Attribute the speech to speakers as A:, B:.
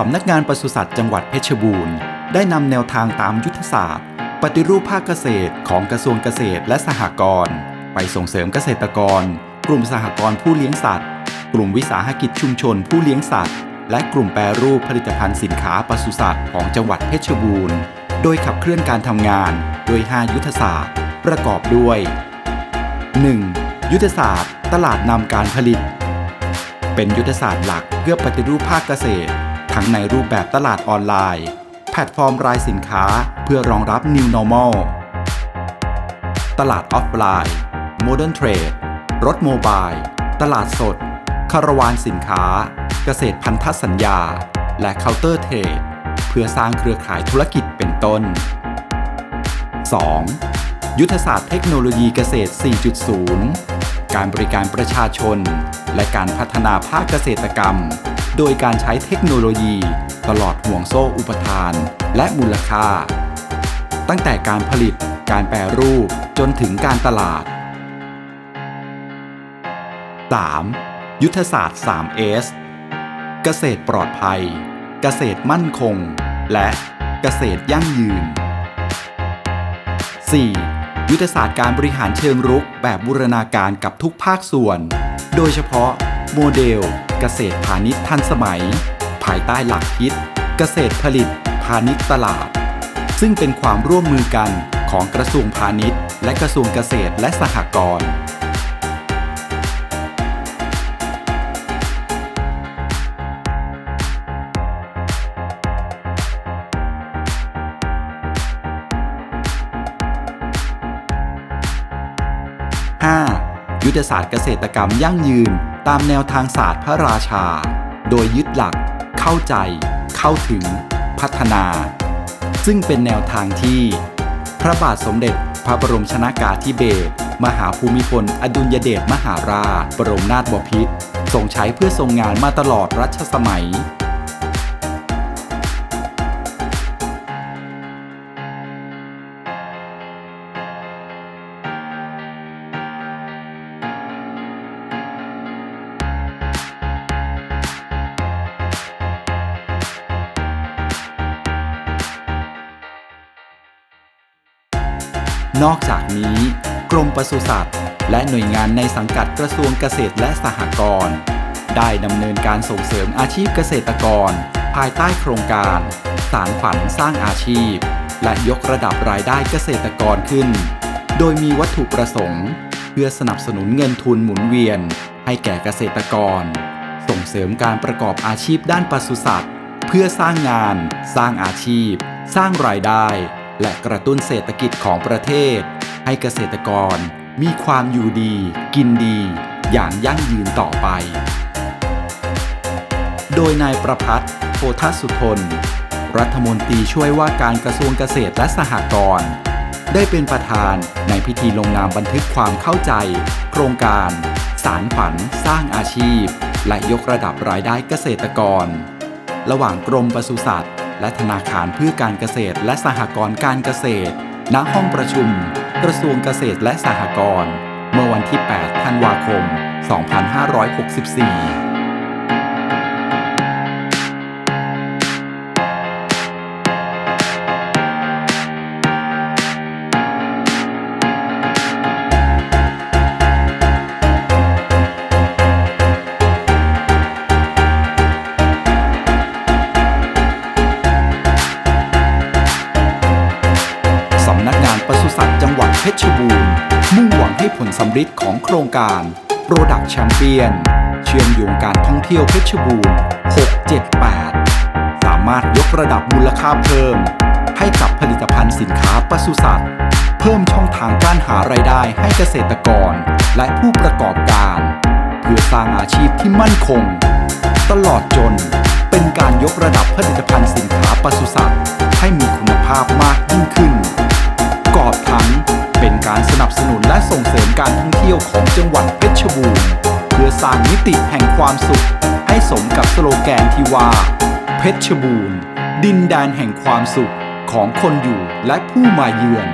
A: สำนักงานปศุสัตว์จังหวัดเพชรบูรณ์ ได้นำแนวทางตามยุทธศาสตร์ ปฏิรูปภาคเกษตรของกระทรวงเกษตรและสหกรณ์ ไปส่งเสริมเกษตรกร กลุ่มสหกรณ์ผู้เลี้ยงสัตว์ กลุ่มวิสาหกิจชุมชนผู้เลี้ยงสัตว์ และกลุ่มแปรรูปผลิตภัณฑ์สินค้าปศุสัตว์ของจังหวัดเพชรบูรณ์ โดยขับเคลื่อนการทำงาน โดย 5 ยุทธศาสตร์ ประกอบด้วย 1. ยุทธศาสตร์ ตลาดนำการผลิต เป็นยุทธศาสตร์หลักเพื่อปฏิรูปภาคเกษตร ทั้งในรูปแบบตลาดออนไลน์ แพลตฟอร์มรายสินค้าเพื่อรองรับ New Normal ตลาดออฟไลน์ Modern Trade รถโมบาย ตลาดสด คาราวานสินค้า เกษตรพันธสัญญา และเคาน์เตอร์เทรด เพื่อสร้างเครือข่ายธุรกิจเป็นต้น 2. ยุทธศาสตร์เทคโนโลยีเกษตร 4.0 การบริการประชาชน และการพัฒนาภาคเกษตรกรรม โดยการใช้เทคโนโลยี ตลอดห่วงโซ่อุปทาน และมูลค่า ตั้งแต่การผลิต การแปรรูปจนถึงการตลาด 3. ยุทธศาสตร์ 3S เกษตรปลอดภัย เกษตรมั่นคง และเกษตรยั่งยืน 4. ยุทธศาสตร์การบริหารเชิงรุกแบบบูรณาการกับทุกภาคส่วน โดยเฉพาะโมเดล เกษตรพาณิชย์ทันสมัย ภายใต้หลักคิด เกษตรผลิต พาณิชย์ตลาด ซึ่งเป็นความร่วมมือกันของกระทรวงพาณิชย์ และกระทรวงเกษตรและสหกรณ์ 5. ยุทธศาสตร์เกษตรกรรมยั่งยืน ตามแนวทางศาสตร์พระราชา โดยยึดหลัก เข้าใจ เข้าถึง พัฒนา ซึ่งเป็นแนวทางที่ พระบาทสมเด็จพระบรมชนากาธิเบศรมหาภูมิพล อดุลยเดชมหาราช บรมนาถบพิตรทรงใช้เพื่อทรงงานมาตลอดรัชสมัย นอกจากนี้ กรมปศุสัตว์ และหน่วยงานในสังกัดกระทรวงเกษตรและสหกรณ์ได้ดำเนินการส่งเสริมอาชีพเกษตรกร ภายใต้โครงการ สารฝันสร้างอาชีพ และยกระดับรายได้เกษตรกรขึ้น โดยมีวัตถุประสงค์ เพื่อสนับสนุนเงินทุนหมุนเวียน ให้แก่เกษตรกร ส่งเสริมการประกอบอาชีพด้านปศุสัตว์ เพื่อสร้างงาน สร้างอาชีพ สร้างรายได้ และกระตุ้นเศรษฐกิจของประเทศ ให้เกษตรกรมีความอยู่ดี กินดี อย่างยั่งยืนต่อไป โดยนายประพัฒน์โพธสุทน รัฐมนตรีช่วยว่าการกระทรวงเกษตรและสหกรณ์ได้เป็นประธานในพิธีลงนามบันทึกความเข้าใจ โครงการ สารฝัน สร้างอาชีพ และยกระดับรายได้เกษตรกร ระหว่างกรมปศุสัตว์ และธนาคารเพื่อการเกษตรและสหกรณ์การเกษตร ณ ห้องประชุม กระทรวงเกษตรและสหกรณ์ เมื่อวันที่ 8 ธันวาคม 2564 ให้ผลสำฤทธิ์ของโครงการ Product Champion เชื่อมโยงการท่องเที่ยวเพชรบูรณ์ 678 สามารถยกระดับมูลค่าเพิ่ม ให้กับผลิตภัณฑ์สินค้าปศุสัตว์ เพิ่มช่องทางการหารายได้ให้เกษตรกร และผู้ประกอบการ เพื่อสร้างอาชีพที่มั่นคง ตลอดจนเป็นการยกระดับผลิตภัณฑ์สินค้าปศุสัตว์ ให้มีคุณภาพมากยิ่งขึ้น กอบทั้ง เป็นการสนับสนุนและส่งเสริมการท่องเที่ยวของจังหวัดเพชรบูรณ์เพื่อสร้างมิติแห่งความสุข ให้สมกับสโลแกนที่ว่า เพชรบูรณ์ ดินแดนแห่งความสุขของคนอยู่และผู้มาเยือน